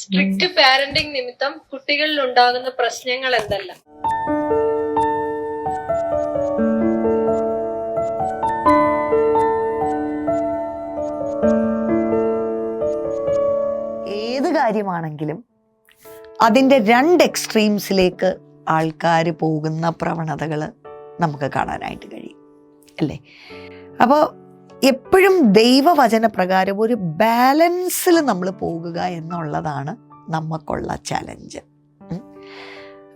Strict parenting നിമിത്തം കുട്ടികളിൽ ഉണ്ടാകുന്ന പ്രശ്നങ്ങൾ എന്തെല്ലാം? ഏത് കാര്യമാണെങ്കിലും അതിന്റെ രണ്ട് എക്സ്ട്രീംസിലേക്ക് ആൾക്കാർ പോകുന്ന പ്രവണതകൾ നമുക്ക് കാണാനായിട്ട് കഴിയും. അല്ലേ? അപ്പോൾ എപ്പോഴും ദൈവവചന പ്രകാരം ഒരു ബാലൻസിൽ നമ്മൾ പോകുക എന്നുള്ളതാണ് നമുക്കുള്ള ചലഞ്ച്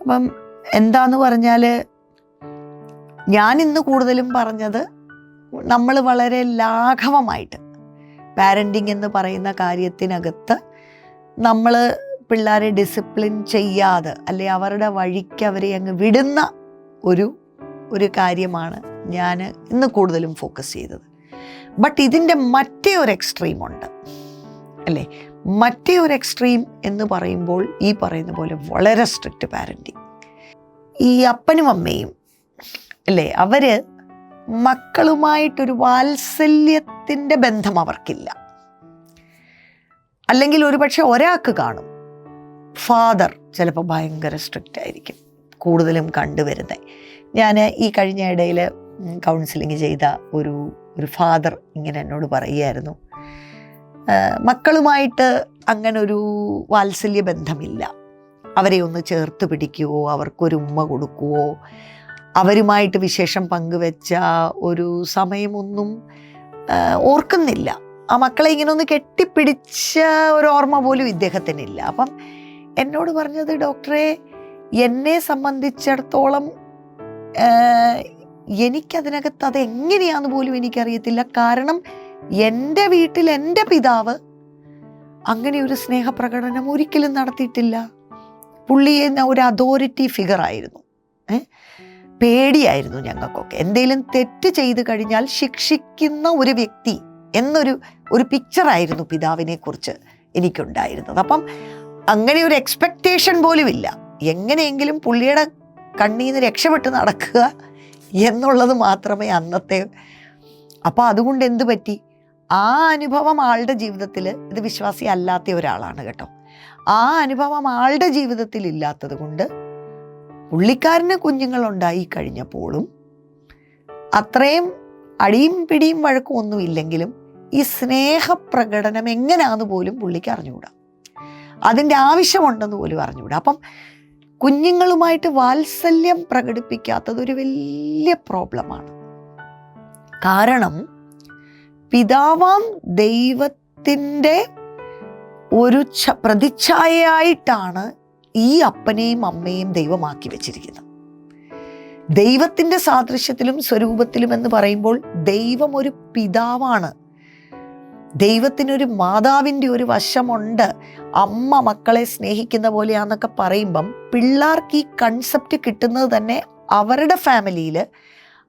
അപ്പം എന്താന്ന് പറഞ്ഞാൽ ഞാൻ ഇന്ന് കൂടുതലും പറഞ്ഞത് നമ്മൾ വളരെ ലാഘവമായിട്ട് പാരന്റിങ് എന്ന് പറയുന്ന കാര്യത്തിനകത്ത് നമ്മൾ പിള്ളേരെ ഡിസിപ്ലിൻ ചെയ്യാതെ അല്ലെ അവരുടെ വഴിക്ക് അവരെ അങ്ങ് വിടുന്ന ഒരു ഒരു കാര്യമാണ് ഞാൻ ഇന്ന് കൂടുതലും ഫോക്കസ് ചെയ്തത്. ബട്ട് ഇതിന്റെ മറ്റേ ഒരു എക്സ്ട്രീം ഉണ്ട്. അല്ലേ? മറ്റേ ഒരു എക്സ്ട്രീം എന്ന് പറയുമ്പോൾ ഈ പറയുന്ന പോലെ വളരെ സ്ട്രിക്റ്റ് പാരന്റിങ് ഈ അപ്പനും അമ്മയും അല്ലേ? അവർ മക്കളുമായിട്ടൊരു വാത്സല്യത്തിന്റെ ബന്ധം അവർക്കില്ല. അല്ലെങ്കിൽ ഒരുപക്ഷെ ഒരാൾക്ക് കാണും. ഫാദർ ചിലപ്പോൾ ഭയങ്കര സ്ട്രിക്റ്റ് ആയിരിക്കും. കൂടുതലും കണ്ടുവരുന്നത് ഞാൻ ഈ കഴിഞ്ഞ ഇടയിൽ കൗൺസിലിംഗ് ചെയ്ത ഒരു ഒരു ഫാദർ ഇങ്ങനെ എന്നോട് പറയുമായിരുന്നു മക്കളുമായിട്ട് അങ്ങനൊരു വാത്സല്യ ബന്ധമില്ല. അവരെ ഒന്ന് ചേർത്ത് പിടിക്കുവോ അവർക്കൊരു ഉമ്മ കൊടുക്കുവോ അവരുമായിട്ട് വിശേഷം പങ്കുവെച്ച ഒരു സമയമൊന്നും ഓർക്കുന്നില്ല. ആ മക്കളെ ഇങ്ങനെ ഒന്ന് കെട്ടിപ്പിടിച്ച ഒരു ഓർമ്മ പോലും ഇദ്ദേഹത്തിനില്ല. അപ്പം എന്നോട് പറഞ്ഞത് ഡോക്ടറെ എന്നെ സംബന്ധിച്ചിടത്തോളം എനിക്കതിനകത്ത് അത് എങ്ങനെയാന്ന് പോലും എനിക്കറിയത്തില്ല. കാരണം എന്റെ വീട്ടിൽ എന്റെ പിതാവ് അങ്ങനെ ഒരു സ്നേഹപ്രകടനം ഒരിക്കലും നടത്തിയിട്ടില്ല. പുള്ളി എന്ന ഒരു അതോറിറ്റി ഏ? പേടിയായിരുന്നു ഞങ്ങൾക്കൊക്കെ. എന്തെങ്കിലും തെറ്റ് ചെയ്തു കഴിഞ്ഞാൽ ശിക്ഷിക്കുന്ന ഒരു വ്യക്തി എന്നൊരു ഒരു പിക്ചറായിരുന്നു പിതാവിനെ കുറിച്ച് എനിക്കുണ്ടായിരുന്നത്. അപ്പം അങ്ങനെ ഒരു എക്സ്പെക്റ്റേഷൻ പോലും ഇല്ല എങ്ങനെയെങ്കിലും പുള്ളിയുടെ കണ്ണീന്ന് രക്ഷപ്പെട്ട് നടക്കുക എന്നുള്ളത് മാത്രമേ അന്നത്തെ അപ്പോൾ അതുകൊണ്ട് എന്ത് പറ്റി? ആ അനുഭവം ആളുടെ ജീവിതത്തിൽ ഇത് വിശ്വാസി അല്ലാത്ത ഒരാളാണ് കേട്ടോ. ആ അനുഭവം ആളുടെ ജീവിതത്തിൽ ഇല്ലാത്തത് കൊണ്ട് പുള്ളിക്കാരന് കുഞ്ഞുങ്ങളുണ്ടായി കഴിഞ്ഞപ്പോഴും അത്രയും അടിയും പിടിയും വഴക്കും ഒന്നും ഇല്ലെങ്കിലും ഈ സ്നേഹപ്രകടനം എങ്ങനെയാണെന്ന് പോലും പുള്ളിക്ക് അറിഞ്ഞുകൂടാ. അതിന്റെ ആവശ്യമുണ്ടെന്ന് പോലും അറിഞ്ഞുകൂടാ. അപ്പം കുഞ്ഞുങ്ങളുമായിട്ട് വാത്സല്യം പ്രകടിപ്പിക്കാത്തത് ഒരു വലിയ പ്രോബ്ലമാണ്. കാരണം പിതാവാം ദൈവത്തിന്റെ ഒരു ഛ- പ്രതിച്ഛായയായിട്ടാണ് ഈ അപ്പനെയും അമ്മയും ദൈവമാക്കി വെച്ചിരിക്കുന്നത്. ദൈവത്തിന്റെ സാദൃശ്യത്തിലും സ്വരൂപത്തിലും എന്ന് പറയുമ്പോൾ ദൈവം ഒരു പിതാവാണ്. ദൈവത്തിനൊരു മാതാവിന്റെ ഒരു വശമുണ്ട്. അമ്മ മക്കളെ സ്നേഹിക്കുന്ന പോലെയാന്നൊക്കെ പറയുമ്പം പിള്ളേർക്ക് ഈ കൺസെപ്റ്റ് കിട്ടുന്നത് തന്നെ അവരുടെ ഫാമിലിയിൽ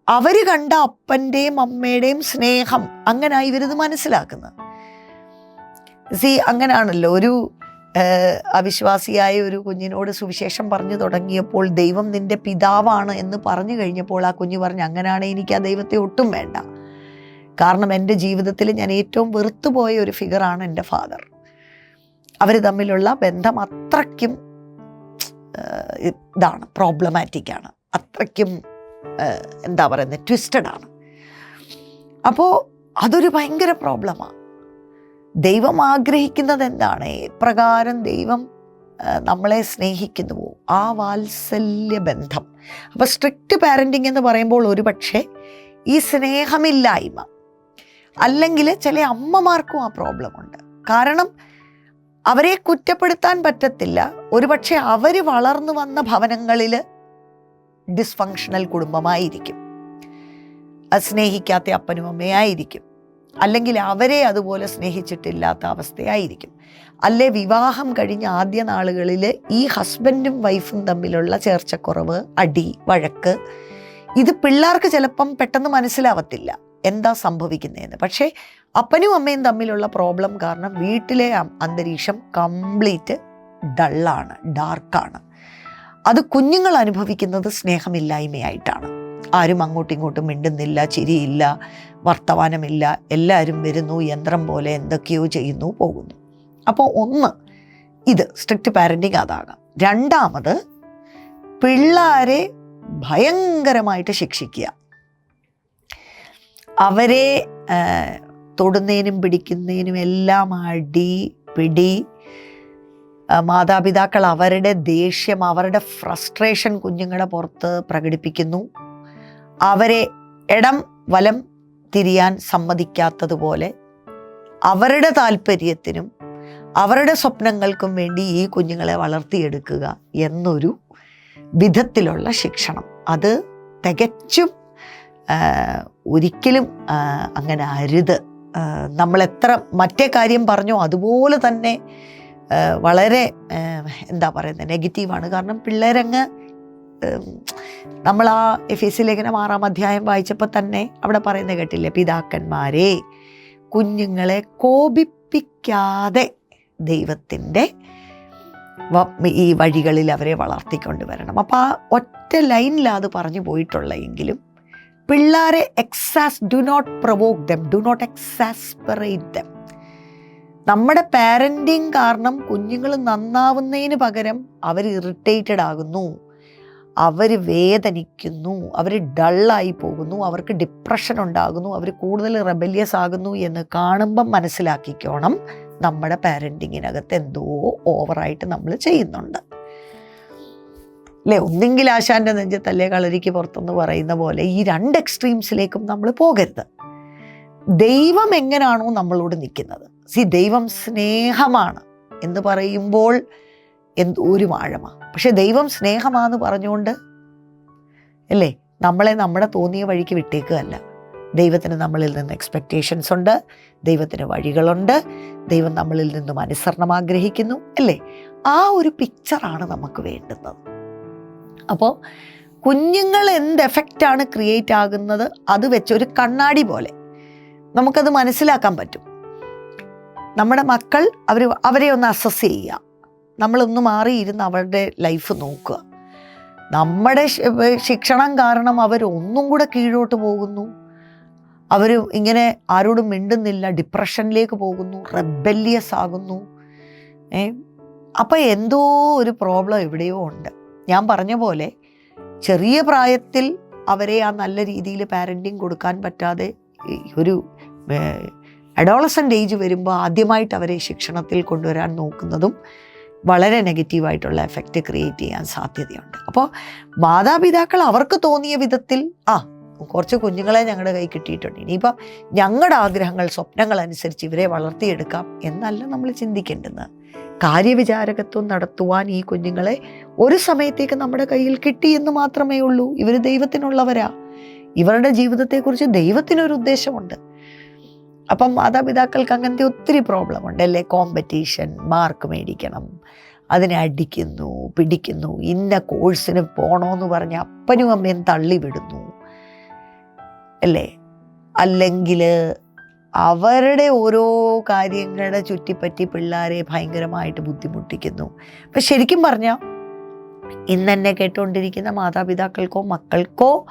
അവർ കണ്ട അപ്പന്റെയും അമ്മയുടെയും സ്നേഹം അങ്ങനെ ഇവരിത് മനസ്സിലാക്കുന്നത്. സി അങ്ങനെയാണല്ലോ ഒരു അവിശ്വാസിയായ ഒരു കുഞ്ഞിനോട് സുവിശേഷം പറഞ്ഞു തുടങ്ങിയപ്പോൾ ദൈവം നിന്റെ പിതാവാണ് എന്ന് പറഞ്ഞു കഴിഞ്ഞപ്പോൾ ആ കുഞ്ഞ് പറഞ്ഞു അങ്ങനെയാണെങ്കിൽ എനിക്ക് ആ ദൈവത്തെ ഒട്ടും വേണ്ട. കാരണം എന്റെ ജീവിതത്തിൽ ഞാൻ ഏറ്റവും വെറുത്തുപോയ ഒരു ഫിഗറാണ് എന്റെ ഫാദർ. അവർ തമ്മിലുള്ള ബന്ധം അത്രയ്ക്കും ഇതാണ് പ്രോബ്ലമാറ്റിക് ആണ്. അത്രയ്ക്കും എന്താ പറയുന്നത് ട്വിസ്റ്റഡ് ആണ്. അപ്പോൾ അതൊരു ഭയങ്കര പ്രോബ്ലമാണ് ദൈവം ആഗ്രഹിക്കുന്നത് എന്താണ്? എപ്രകാരം ദൈവം നമ്മളെ സ്നേഹിക്കുന്നുവോ? ആ വാത്സല്യ ബന്ധം. അപ്പോൾ സ്ട്രിക്റ്റ് പാരന്റിങ് എന്ന് പറയുമ്പോൾ ഒരുപക്ഷെ ഈ സ്നേഹമില്ലായ്മ അല്ലെങ്കിൽ ചില അമ്മമാർക്കും ആ പ്രോബ്ലം ഉണ്ട് കാരണം അവരെ കുറ്റപ്പെടുത്താൻ പറ്റത്തില്ല. ഒരുപക്ഷെ അവർ വളർന്നു വന്ന ഭവനങ്ങളിൽ ഡിസ്ഫങ്ഷണൽ കുടുംബമായിരിക്കും. സ്നേഹിക്കാത്ത അപ്പനും അമ്മയായിരിക്കും. അല്ലെങ്കിൽ അവരെ അതുപോലെ സ്നേഹിച്ചിട്ടില്ലാത്ത അവസ്ഥയായിരിക്കും. അല്ലെ വിവാഹം കഴിഞ്ഞ ആദ്യ നാളുകളിൽ ഈ ഹസ്ബൻഡും വൈഫും തമ്മിലുള്ള ചേർച്ചക്കുറവ് അടി വഴക്ക് ഇത് പിള്ളേർക്ക് ചിലപ്പം പെട്ടെന്ന് മനസ്സിലാവത്തില്ല. എന്താ സംഭവിക്കുന്നതെന്ന്. പക്ഷേ അപ്പനും അമ്മയും തമ്മിലുള്ള പ്രോബ്ലം കാരണം വീട്ടിലെ അന്തരീക്ഷം കംപ്ലീറ്റ് ഡള്ളാണ് ഡാർക്കാണ് അത് കുഞ്ഞുങ്ങൾ അനുഭവിക്കുന്നത് സ്നേഹമില്ലായ്മയായിട്ടാണ്. ആരും അങ്ങോട്ടും ഇങ്ങോട്ടും മിണ്ടുന്നില്ല ചിരിയില്ല വർത്തമാനമില്ല എല്ലാവരും വരുന്നു യന്ത്രം പോലെ എന്തൊക്കെയോ ചെയ്യുന്നു പോകുന്നു. അപ്പോൾ ഒന്ന് ഇത് സ്ട്രിക്റ്റ് പാരന്റിങ് അതാകാം. രണ്ടാമത് പിള്ളേരെ ഭയങ്കരമായിട്ട് ശിക്ഷിക്കുക. അവരെ തൊടുന്നതിനും പിടിക്കുന്നതിനും എല്ലാം അടി പിടി. മാതാപിതാക്കൾ അവരുടെ ദേഷ്യം അവരുടെ ഫ്രസ്ട്രേഷൻ കുഞ്ഞുങ്ങളെ പുറത്ത് പ്രകടിപ്പിക്കുന്നു. അവരെ ഇടം വലം തിരിയാൻ സമ്മതിക്കാത്തതുപോലെ അവരുടെ താല്പര്യത്തിനും അവരുടെ സ്വപ്നങ്ങൾക്കും വേണ്ടി ഈ കുഞ്ഞുങ്ങളെ വളർത്തിയെടുക്കുക എന്നൊരു വിധത്തിലുള്ള ശിക്ഷണം. അത് തികച്ചും ഒരിക്കലും അങ്ങനെ അരുത്. നമ്മളെത്ര മറ്റേ കാര്യം പറഞ്ഞോ അതുപോലെ തന്നെ വളരെ എന്താ പറയുന്നത് നെഗറ്റീവാണ് കാരണം പിള്ളേരങ്ങ് നമ്മൾ ആ എഫ് എസ് ലേഖനം ആറാം അധ്യായം വായിച്ചപ്പോൾ തന്നെ അവിടെ പറയുന്നത് കേട്ടില്ല പിതാക്കന്മാരെ കുഞ്ഞുങ്ങളെ കോപിപ്പിക്കാതെ ദൈവത്തിന്റെ ഈ വഴികളിൽ അവരെ വളർത്തിക്കൊണ്ട് വരണം അപ്പോൾ ആ ഒറ്റ ലൈനിൽ അത് പറഞ്ഞു പോയിട്ടുള്ള എങ്കിലും പിള്ളേരെ exas do not provoke them do not exasperate them നമ്മുടെ പാരന്റിങ് കാരണം കുഞ്ഞുങ്ങൾ നന്നാവുന്നതിന് പകരം അവർ ഇറിറ്റേറ്റഡ് ആകുന്നു. അവർ വേദനിക്കുന്നു അവർ ഡള്ളായി പോകുന്നു അവർക്ക് ഡിപ്രഷൻ ഉണ്ടാകുന്നു അവർ കൂടുതൽ റെബല്യസ് ആകുന്നു എന്ന് കാണുമ്പം മനസ്സിലാക്കിക്കോണം. നമ്മുടെ പാരന്റിങ്ങിനകത്ത് എന്തോ ഓവറായിട്ട് നമ്മൾ ചെയ്യുന്നുണ്ട്. അല്ലേ? ഒന്നെങ്കിൽ ആശാന്റെ നെഞ്ചത്തല്ലേ കളരിക്ക് പുറത്തെന്ന് പറയുന്ന പോലെ ഈ രണ്ട് എക്സ്ട്രീംസിലേക്കും നമ്മൾ പോകരുത്. ദൈവം എങ്ങനെയാണോ നമ്മളോട് നിൽക്കുന്നത്. സി ദൈവം സ്നേഹമാണ് എന്ന് പറയുമ്പോൾ എന്ത് ഒരു ആഴമാണ് പക്ഷെ ദൈവം സ്നേഹമാന്ന് പറഞ്ഞുകൊണ്ട് അല്ലേ? നമ്മളെ നമ്മുടെ തോന്നിയ വഴിക്ക് വിട്ടേക്കുകയല്ല. ദൈവത്തിന് നമ്മളിൽ നിന്ന് എക്സ്പെക്റ്റേഷൻസ് ഉണ്ട് ദൈവത്തിന് വഴികളുണ്ട് ദൈവം നമ്മളിൽ നിന്നും അനുസരണം ആഗ്രഹിക്കുന്നു അല്ലേ? ആ ഒരു പിക്ചറാണ് നമുക്ക് വേണ്ടുന്നത്. അപ്പോൾ കുഞ്ഞുങ്ങൾ എന്ത് എഫക്റ്റാണ് ക്രിയേറ്റ് ആകുന്നത്? അത് വെച്ച് ഒരു കണ്ണാടി പോലെ. നമുക്കത് മനസ്സിലാക്കാൻ പറ്റും. നമ്മുടെ മക്കൾ അവർ അവരെ ഒന്ന് അസസ് ചെയ്യുക. നമ്മളൊന്ന് മാറിയിരുന്ന് അവരുടെ ലൈഫ് നോക്കുക. നമ്മുടെ ശിക്ഷണം കാരണം അവരൊന്നും കൂടെ കീഴോട്ട് പോകുന്നു. അവർ ഇങ്ങനെ ആരോടും മിണ്ടുന്നില്ല. ഡിപ്രഷനിലേക്ക് പോകുന്നു. റെബല്യസ് ആകുന്നു. ഏ അപ്പം എന്തോ ഒരു പ്രോബ്ലം എവിടെയോ ഉണ്ട്. ഞാൻ പറഞ്ഞ പോലെ ചെറിയ പ്രായത്തിൽ അവരെ ആ നല്ല രീതിയിൽ പാരന്റിങ് കൊടുക്കാൻ പറ്റാതെ ഒരു അഡോളസന്റ് ഏജ് വരുമ്പോൾ ആദ്യമായിട്ട് അവരെ ശിക്ഷണത്തിൽ കൊണ്ടുവരാൻ നോക്കുന്നതും വളരെ നെഗറ്റീവായിട്ടുള്ള എഫക്റ്റ് ക്രിയേറ്റ് ചെയ്യാൻ സാധ്യതയുണ്ട്. അപ്പോൾ മാതാപിതാക്കൾ അവർക്ക് തോന്നിയ വിധത്തിൽ ആ കുറച്ച് കുഞ്ഞുങ്ങളെ ഞങ്ങളുടെ കൈ കിട്ടിയിട്ടുണ്ട്. ഇനിയിപ്പം ഞങ്ങളുടെ ആഗ്രഹങ്ങൾ സ്വപ്നങ്ങൾ അനുസരിച്ച് ഇവരെ വളർത്തിയെടുക്കാം എന്നല്ല നമ്മൾ ചിന്തിക്കേണ്ടത് കാര്യവിചാരകത്വം നടത്തുവാൻ ഈ കുഞ്ഞുങ്ങളെ ഒരു സമയത്തേക്ക് നമ്മുടെ കയ്യിൽ കിട്ടി എന്ന് മാത്രമേ ഉള്ളൂ. ഇവർ ദൈവത്തിനുള്ളവരാ. ഇവരുടെ ജീവിതത്തെക്കുറിച്ച് ദൈവത്തിനൊരു ഉദ്ദേശമുണ്ട്. അപ്പം മാതാപിതാക്കൾക്ക് അങ്ങനത്തെ ഒത്തിരി പ്രോബ്ലം ഉണ്ട് അല്ലേ? കോമ്പറ്റീഷൻ മാർക്ക് മേടിക്കണം അതിനെ അടിക്കുന്നു പിടിക്കുന്നു ഇന്ന കോഴ്സിന് പോകണമെന്ന് പറഞ്ഞ് അപ്പനും അമ്മയും തള്ളിവിടുന്നു. അല്ലേ? അല്ലെങ്കിൽ അവരുടെ ഓരോ കാര്യങ്ങളുടെ ചുറ്റിപ്പറ്റി പിള്ളേരെ ഭയങ്കരമായിട്ട് ബുദ്ധിമുട്ടിക്കുന്നു. അപ്പം ശരിക്കും പറഞ്ഞാൽ ഇന്ന് എന്നെ കേട്ടുകൊണ്ടിരിക്കുന്ന മാതാപിതാക്കൾക്കോ മക്കൾക്കോ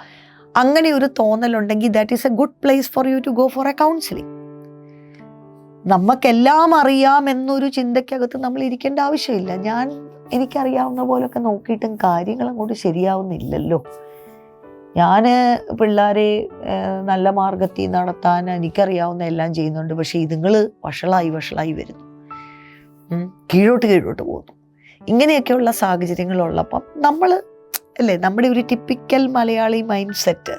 അങ്ങനെ ഒരു തോന്നലുണ്ടെങ്കിൽ that is a good place for you to go for a counselling നമുക്കെല്ലാം അറിയാം എന്നൊരു ചിന്തയ്ക്കകത്ത് നമ്മൾ ഇരിക്കേണ്ട ആവശ്യമില്ല. ഞാൻ എനിക്കറിയാവുന്ന പോലൊക്കെ നോക്കിയിട്ടും കാര്യങ്ങൾ അങ്ങോട്ട് ശരിയാവുന്നില്ലല്ലോ. ഞാൻ പിള്ളേരെ നല്ല മാർഗത്തിൽ നടത്താൻ എനിക്കറിയാവുന്ന എല്ലാം ചെയ്യുന്നുണ്ട്. പക്ഷേ ഇതുങ്ങൾ വഷളായി വഷളായി വരുന്നു. കീഴോട്ട് കീഴോട്ട് പോകുന്നു. ഇങ്ങനെയൊക്കെയുള്ള സാഹചര്യങ്ങളുള്ളപ്പം നമ്മൾ അല്ലേ നമ്മുടെ ഒരു ടിപ്പിക്കൽ മലയാളി മൈൻഡ് സെറ്റ്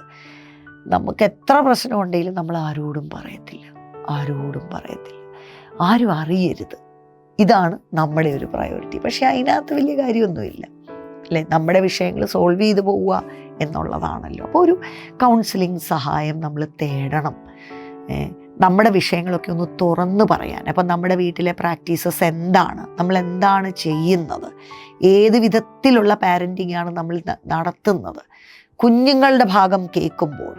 നമുക്ക് എത്ര പ്രശ്നമുണ്ടെങ്കിലും നമ്മൾ ആരോടും പറയത്തില്ല. ആരോടും പറയത്തില്ല. ആരും അറിയരുത്. ഇതാണ് നമ്മുടെ ഒരു പ്രയോറിറ്റി പക്ഷേ അതിനകത്ത് വലിയ കാര്യമൊന്നുമില്ല. അല്ലേ? നമ്മുടെ വിഷയങ്ങൾ സോൾവ് ചെയ്തു പോവുക എന്നുള്ളതാണല്ലോ. അപ്പോൾ ഒരു കൗൺസിലിംഗ് സഹായം നമ്മൾ തേടണം. നമ്മുടെ വിഷയങ്ങളൊക്കെ ഒന്ന് തുറന്ന് പറയാൻ. അപ്പം നമ്മുടെ വീട്ടിലെ പ്രാക്ടീസസ് എന്താണ്? നമ്മൾ എന്താണ് ചെയ്യുന്നത്? ഏത് വിധത്തിലുള്ള പാരന്റിംഗ് ആണ് നമ്മൾ നടത്തുന്നത്? കുഞ്ഞുങ്ങളുടെ ഭാഗം കേൾക്കുമ്പോൾ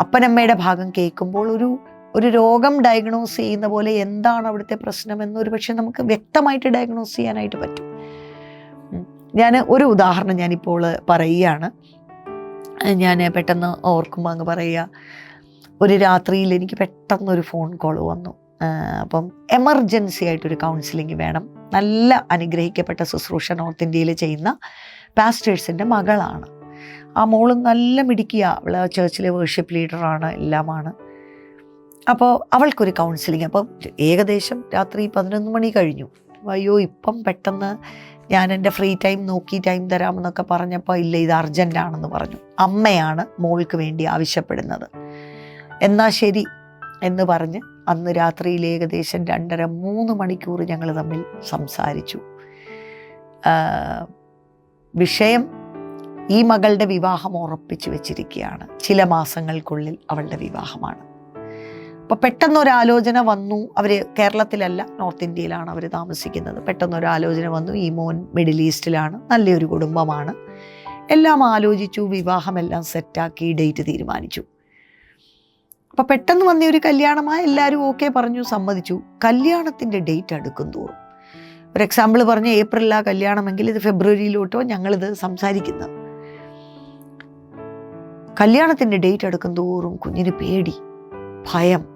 അപ്പനമ്മയുടെ ഭാഗം കേൾക്കുമ്പോൾ ഒരു ഒരു രോഗം ഡയഗ്നോസ് ചെയ്യുന്ന പോലെ എന്താണ് അവിടുത്തെ പ്രശ്നം എന്നൊരു പക്ഷേ നമുക്ക് വ്യക്തമായിട്ട് ഡയഗ്നോസ് ചെയ്യാനായിട്ട് പറ്റും. ഞാൻ ഒരു ഉദാഹരണം ഞാനിപ്പോൾ പറയുകയാണ്. ഞാൻ പെട്ടെന്ന് ഓർക്കുമ്പോൾ അങ്ങ് പറയുക. ഒരു രാത്രിയിൽ എനിക്ക് പെട്ടെന്നൊരു ഫോൺ കോൾ വന്നു. അപ്പം എമർജൻസി ആയിട്ടൊരു കൗൺസിലിംഗ് വേണം. നല്ല അനുഗ്രഹിക്കപ്പെട്ട ശുശ്രൂഷ നോർത്ത് ഇന്ത്യയിൽ ചെയ്യുന്ന പാസ്റ്റേഴ്സിന്റെ മകളാണ്. ആ മോൾ നല്ല മിടുക്കിയ അവൾ ചേർച്ചിലെ വേർഷിപ്പ് ലീഡറാണ് എല്ലാമാണ്. അപ്പോൾ അവൾക്കൊരു കൗൺസിലിംഗ് അപ്പം ഏകദേശം രാത്രി പതിനൊന്ന് മണി കഴിഞ്ഞു. അയ്യോ ഇപ്പം പെട്ടെന്ന് ഞാൻ എന്റെ ഫ്രീ ടൈം നോക്കി ടൈം തരാമെന്നൊക്കെ പറഞ്ഞപ്പോൾ ഇല്ല ഇത് അർജന്റ് ആണെന്ന് പറഞ്ഞു. അമ്മയാണ് മോൾക്ക് വേണ്ടി ആവശ്യപ്പെടുന്നത്. എന്നാൽ ശരി എന്ന് പറഞ്ഞ് അന്ന് രാത്രിയിൽ ഏകദേശം രണ്ടര മൂന്ന് മണിക്കൂർ ഞങ്ങൾ തമ്മിൽ സംസാരിച്ചു. വിഷയം ഈ മകളുടെ വിവാഹം ഉറപ്പിച്ചു വെച്ചിരിക്കുകയാണ്. ചില മാസങ്ങൾക്കുള്ളിൽ അവളുടെ വിവാഹമാണ്. അപ്പോൾ പെട്ടെന്നൊരു ആലോചന വന്നു. അവർ കേരളത്തിലല്ല നോർത്ത് ഇന്ത്യയിലാണ് അവർ താമസിക്കുന്നത്. പെട്ടെന്നൊരു ആലോചന വന്നു. ഈ മോൻ മിഡിൽ ഈസ്റ്റിലാണ്. നല്ലൊരു കുടുംബമാണ്. എല്ലാം ആലോചിച്ചു വിവാഹമെല്ലാം സെറ്റാക്കി ഡേറ്റ് തീരുമാനിച്ചു. അപ്പോൾ പെട്ടെന്ന് വന്ന ഒരു കല്യാണമായി എല്ലാവരും ഓക്കെ പറഞ്ഞു സമ്മതിച്ചു. കല്യാണത്തിന്റെ ഡേറ്റ് അടുക്കും തോറും. ഒരു എക്സാമ്പിൾ പറഞ്ഞ ഏപ്രിലാ കല്യാണമെങ്കിൽ ഇത് ഫെബ്രുവരിയിലോട്ടോ ഞങ്ങളിത് സംസാരിക്കുന്നത്. കല്യാണത്തിന്റെ ഡേറ്റ് അടുക്കും തോറും കുഞ്ഞിന് പേടി ഭയം.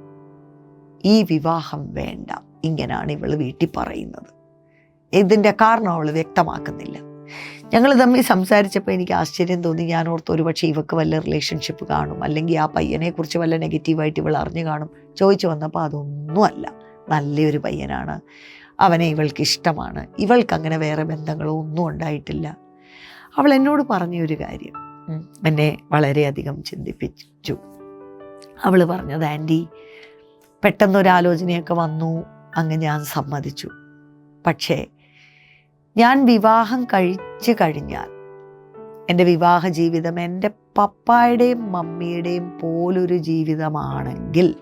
ഈ വിവാഹം വേണ്ട. ഇങ്ങനെയാണ് ഇവൾ വീട്ടിൽ പറയുന്നത്. ഇതിന്റെ കാരണം അവൾ വ്യക്തമാക്കുന്നില്ല. ഞങ്ങൾ തമ്മിൽ സംസാരിച്ചപ്പോൾ എനിക്ക് ആശ്ചര്യം തോന്നി. ഞാൻ ഓർത്ത് ഒരുപക്ഷെ ഇവക്ക് വല്ല റിലേഷൻഷിപ്പ് കാണും. അല്ലെങ്കിൽ ആ പയ്യനെക്കുറിച്ച് വല്ല നെഗറ്റീവായിട്ട് ഇവൾ അറിഞ്ഞു കാണും. ചോദിച്ചു വന്നപ്പോൾ അതൊന്നുമല്ല നല്ലൊരു പയ്യനാണ്. അവനെ ഇവൾക്ക് ഇഷ്ടമാണ്. ഇവൾക്ക് അങ്ങനെ വേറെ ബന്ധങ്ങളോ ഒന്നും ഉണ്ടായിട്ടില്ല. അവൾ എന്നോട് പറഞ്ഞ ഒരു കാര്യം എന്നെ വളരെയധികം ചിന്തിപ്പിച്ചു. അവൾ പറഞ്ഞത് ആന്റി പെട്ടെന്നൊരാലോചനയൊക്കെ വന്നു. അങ്ങ് ഞാൻ സമ്മതിച്ചു. പക്ഷേ ഞാൻ വിവാഹം കഴിച്ചു കഴിഞ്ഞാൽ എന്റെ വിവാഹ ജീവിതം എന്റെ പപ്പായുടെയും മമ്മിയുടെയും പോലൊരു ജീവിതമാണെങ്കിൽ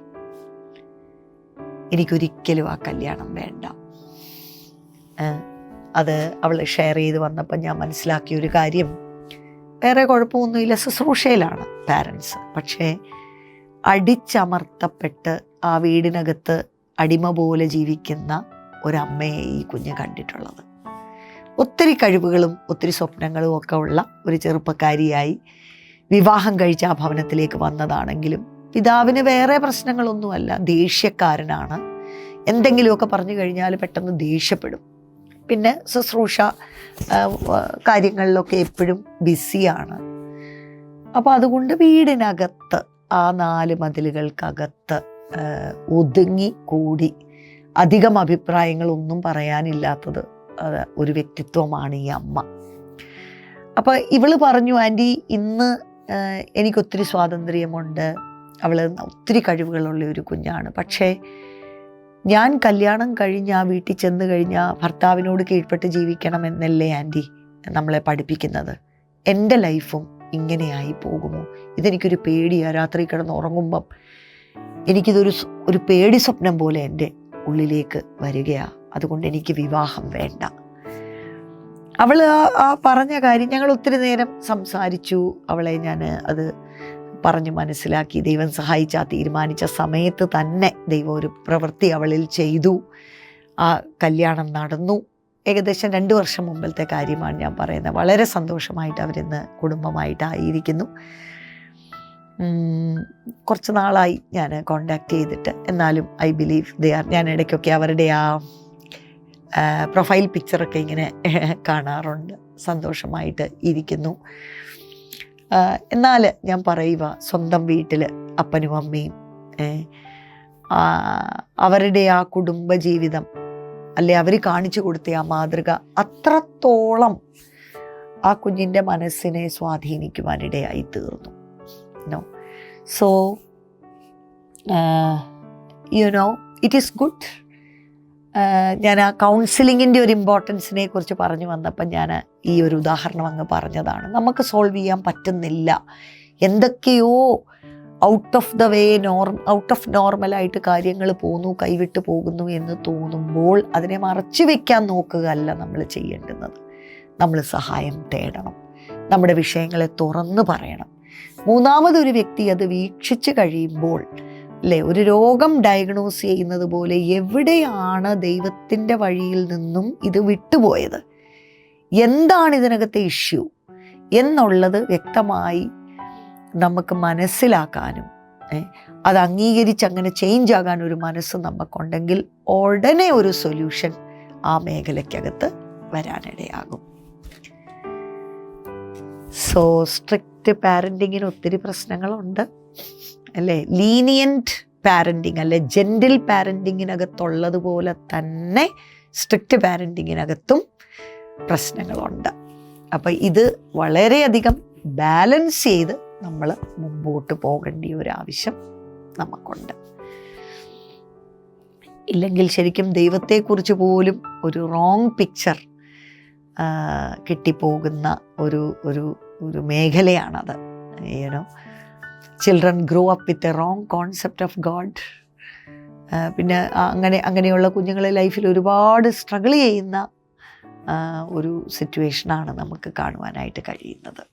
എനിക്കൊരിക്കലും ആ കല്യാണം വേണ്ട. അത് അവൾ ഷെയർ ചെയ്ത് വന്നപ്പോൾ ഞാൻ മനസ്സിലാക്കിയ ഒരു കാര്യം. വേറെ കുഴപ്പമൊന്നുമില്ല. ശുശ്രൂഷയിലാണ് പാരൻസ്. പക്ഷേ അടിച്ചമർത്തപ്പെട്ട് ആ വീടിനകത്ത് അടിമ പോലെ ജീവിക്കുന്ന ഒരമ്മയെ ഈ കുഞ്ഞ് കണ്ടിട്ടുള്ളത്. ഒത്തിരി കഴിവുകളും ഒത്തിരി സ്വപ്നങ്ങളും ഒക്കെ ഉള്ള ഒരു ചെറുപ്പക്കാരിയായി വിവാഹം കഴിച്ച ആ ഭവനത്തിലേക്ക് വന്നതാണെങ്കിലും പിതാവിന് വേറെ പ്രശ്നങ്ങളൊന്നുമല്ല. ദേഷ്യക്കാരനാണ്. എന്തെങ്കിലുമൊക്കെ പറഞ്ഞു കഴിഞ്ഞാൽ പെട്ടെന്ന് ദേഷ്യപ്പെടും. പിന്നെ ശുശ്രൂഷ കാര്യങ്ങളിലൊക്കെ എപ്പോഴും ബിസിയാണ്. അപ്പോൾ അതുകൊണ്ട് വീടിനകത്ത് ആ നാല് മതിലുകൾക്കകത്ത് ഒതുങ്ങി കൂടി അധികം അഭിപ്രായങ്ങളൊന്നും പറയാനില്ലാത്തത് ഒരു വ്യക്തിത്വമാണ് ഈ അമ്മ. അപ്പോൾ ഇവൾ പറഞ്ഞു ആന്റി ഇന്ന് എനിക്കൊത്തിരി സ്വാതന്ത്ര്യമുണ്ട്. അവൾ ഒത്തിരി കഴിവുകളുള്ള ഒരു കുഞ്ഞാണ്. പക്ഷേ ഞാൻ കല്യാണം കഴിഞ്ഞ് വീട്ടിൽ ചെന്ന് കഴിഞ്ഞാൽ ഭർത്താവിനോട് കീഴ്പ്പെട്ട് ജീവിക്കണം എന്നല്ലേ ആന്റി നമ്മളെ പഠിപ്പിക്കുന്നത്? എന്റെ ലൈഫും ഇങ്ങനെയായി പോകുമോ? ഇതെനിക്കൊരു പേടിയാണ് രാത്രി കിടന്ന് ഉറങ്ങുമ്പം എനിക്കിതൊരു ഒരു പേടി സ്വപ്നം പോലെ എന്റെ ഉള്ളിലേക്ക് വരികയാണ് അതുകൊണ്ട് എനിക്ക് വിവാഹം വേണ്ട. അവൾ ആ പറഞ്ഞ കാര്യം ഞങ്ങൾ ഒത്തിരി നേരം സംസാരിച്ചു. അവളെ ഞാൻ അത് പറഞ്ഞു മനസ്സിലാക്കി. ദൈവം സഹായിച്ച തീരുമാനിച്ച സമയത്ത് തന്നെ ദൈവം ഒരു പ്രവൃത്തി അവളിൽ ചെയ്തു. ആ കല്യാണം നടന്നു. ഏകദേശം രണ്ട് വർഷം മുമ്പിലത്തെ കാര്യമാണ് ഞാൻ പറയുന്നത്. വളരെ സന്തോഷമായിട്ട് അവരിന്ന് കുടുംബമായിട്ടായിരിക്കുന്നു. കുറച്ച് നാളായി ഞാൻ കോണ്ടാക്ട് ചെയ്തിട്ട്. എന്നാലും ഐ ബിലീവ് ദേ ആർ ഞാൻ ഇടയ്ക്കൊക്കെ അവരുടെ ആ പ്രൊഫൈൽ പിക്ചറൊക്കെ ഇങ്ങനെ കാണാറുണ്ട്. സന്തോഷമായിട്ട് ഇരിക്കുന്നു. എന്നാൽ ഞാൻ പറയുക സ്വന്തം വീട്ടിൽ അപ്പനും അമ്മയും അവരുടെ ആ കുടുംബ ജീവിതം അല്ലെ അവർ കാണിച്ചു കൊടുത്ത ആ മാതൃക. അത്രത്തോളം ആ കുഞ്ഞിന്റെ മനസ്സിനെ സ്വാധീനിക്കുവാനിടയായി തീർന്നു. No so you know it is good ഞാൻ ആ കൗൺസിലിങ്ങിന്റെ ഒരു ഇമ്പോർട്ടൻസിനെ കുറിച്ച് പറഞ്ഞു വന്നപ്പോൾ ഞാൻ ഈ ഒരു ഉദാഹരണം അങ്ങ് പറഞ്ഞതാണ്. നമുക്ക് സോൾവ് ചെയ്യാൻ പറ്റുന്നില്ല. എന്തൊക്കെയോ out of the way normal out of നോർമലായിട്ട് കാര്യങ്ങൾ പോകുന്നു കൈവിട്ട് പോകുന്നു എന്ന് തോന്നുമ്പോൾ അതിനെ മറച്ചു വെക്കാൻ നോക്കുകയല്ല നമ്മൾ ചെയ്യേണ്ടുന്നത്. നമ്മൾ സഹായം തേടണം. നമ്മുടെ വിഷയങ്ങളെ തുറന്നു പറയണം. മൂന്നാമതൊരു വ്യക്തി അത് വീക്ഷിച്ച് കഴിയുമ്പോൾ അല്ലേ ഒരു രോഗം ഡയഗ്നോസ് ചെയ്യുന്നത് പോലെ എവിടെയാണ് ദൈവത്തിന്റെ വഴിയിൽ നിന്നും ഇത് വിട്ടുപോയത്? എന്താണ് ഇതിനകത്തെ ഇഷ്യൂ എന്നുള്ളത് വ്യക്തമായി നമുക്ക് മനസ്സിലാക്കാനും അത് അംഗീകരിച്ച് അങ്ങനെ ചേഞ്ച് ആകാൻ ഒരു മനസ്സ് നമുക്കുണ്ടെങ്കിൽ ഉടനെ ഒരു സൊല്യൂഷൻ ആ മേഖലയ്ക്കകത്ത് വരാനിടയാകും. സോ സ്ട്രിക്റ്റ് പാരന്റിങ്ങിന് ഒത്തിരി പ്രശ്നങ്ങളുണ്ട്. അല്ലേ? ലീനിയന്റ് പാരന്റിങ് അല്ലെ ജെന്റിൽ പാരന്റിങ്ങിനകത്തുള്ളതുപോലെ തന്നെ സ്ട്രിക്റ്റ് പാരന്റിങ്ങിനകത്തും പ്രശ്നങ്ങളുണ്ട്. അപ്പോൾ ഇത് വളരെയധികം ബാലൻസ് ചെയ്ത് നമ്മൾ മുമ്പോട്ട് പോകേണ്ട ഒരു ആവശ്യം നമുക്കുണ്ട്. ഇല്ലെങ്കിൽ ശരിക്കും ദൈവത്തെക്കുറിച്ച് പോലും ഒരു റോങ് പിക്ചർ കിട്ടിപ്പോകുന്ന ഒരു ഒരു ഒരു മേഖലയാണത്. You know children grow up with a wrong concept of God പിന്നെ അങ്ങനെ അങ്ങനെയുള്ള കുഞ്ഞുങ്ങളെ ലൈഫിൽ ഒരുപാട് സ്ട്രഗിൾ ചെയ്യുന്ന ഒരു സിറ്റുവേഷനാണ് നമുക്ക് കാണുവാനായിട്ട് കഴിയുന്നത്.